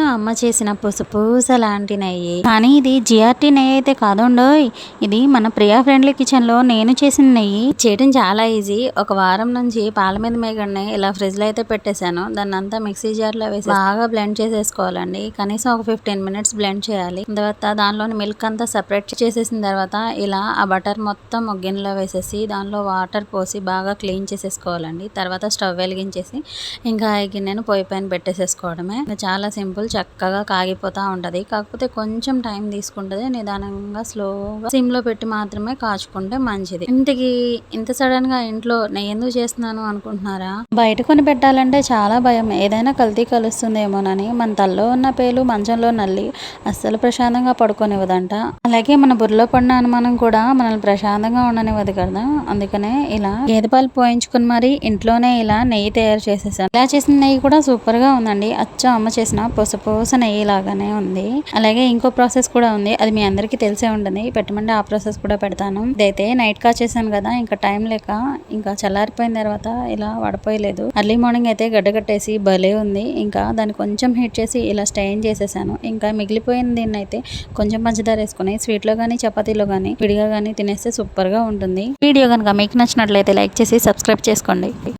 అమ్మ చేసిన పుసపూస లాంటి నెయ్యి కానీ ఇది జిఆర్టీ నెయ్యి అయితే కాదుండో ఇది మన ప్రియా ఫ్రెండ్లీ కిచెన్లో నేను చేసిన నెయ్యి. చేయడం చాలా ఈజీ. ఒక వారం నుంచి పాల మీద మేగడిని ఇలా ఫ్రిడ్జ్లో అయితే పెట్టేశాను. దాన్ని అంతా మిక్సీ జార్లో వేసి బాగా బ్లెండ్ చేసేసుకోవాలండి. కనీసం ఒక ఫిఫ్టీన్ మినిట్స్ బ్లెండ్ చేయాలి. తర్వాత దానిలోని మిల్క్ అంతా సెపరేట్ చేసేసిన తర్వాత ఇలా ఆ బటర్ మొత్తం ఒక గిన్నెలో వేసేసి దానిలో వాటర్ పోసి బాగా క్లీన్ చేసేసుకోవాలండి. తర్వాత స్టవ్ వెలిగించేసి ఇంకా ఈ గిన్నెను పొయ్యి పైన పెట్టేసేసుకోవడమే. చాలా సింపుల్ చక్కగా కాగిపోతా ఉంటది. కాకపోతే కొంచెం టైం తీసుకుంటది. నిదానంగా స్లోగా సిమ్లో పెట్టి మాత్రమే కాచుకుంటే మంచిది. ఇంటికి ఇంత సడన్గా ఇంట్లో నేను ఎందుకు చేస్తున్నాను అనుకుంటున్నారా? బయట కొని పెట్టాలంటే చాలా భయం. ఏదైనా కల్తీ కలుస్తుందేమోనని మన తల్లో ఉన్న పేలు మంచంలో నల్లి అస్సలు ప్రశాంతంగా పడుకోనివ్వదంట. అలాగే మన బుర్రలో పడిన అనుమానం కూడా మనల్ని ప్రశాంతంగా ఉండనివ్వదు కదా. అందుకనే ఇలా గేదె పాలు పోయించుకుని మరి ఇంట్లోనే ఇలా నెయ్యి తయారు చేసేసాను. ఇలా చేసిన నెయ్యి కూడా సూపర్గా ఉందండి. అచ్చ అమ్మ చేసిన పొసపోస అయ్యేలాగానే లాగానే ఉంది. అలాగే ఇంకో ప్రాసెస్ కూడా ఉంది. అది మీ అందరికీ తెలిసే ఉంటుంది. పెట్టమంటే ఆ ప్రాసెస్ కూడా పెడతాను. ఇదైతే నైట్ కా చేశాను కదా ఇంకా టైం లేక ఇంకా చల్లారిపోయిన తర్వాత ఇలా వడపోయలేదు. అర్లీ మార్నింగ్ అయితే గడ్డగట్టేసి భలే ఉంది. ఇంకా దాన్ని కొంచెం హీట్ చేసి ఇలా స్టైన్ చేసేసాను. ఇంకా మిగిలిపోయిన దీన్ని అయితే కొంచెం పంచదార వేసుకుని స్వీట్లో కానీ చపాతీలో కానీ విడిగా కానీ తినేస్తే సూపర్గా ఉంటుంది. వీడియో కనుక మీకు నచ్చినట్లయితే లైక్ చేసి సబ్స్క్రైబ్ చేసుకోండి.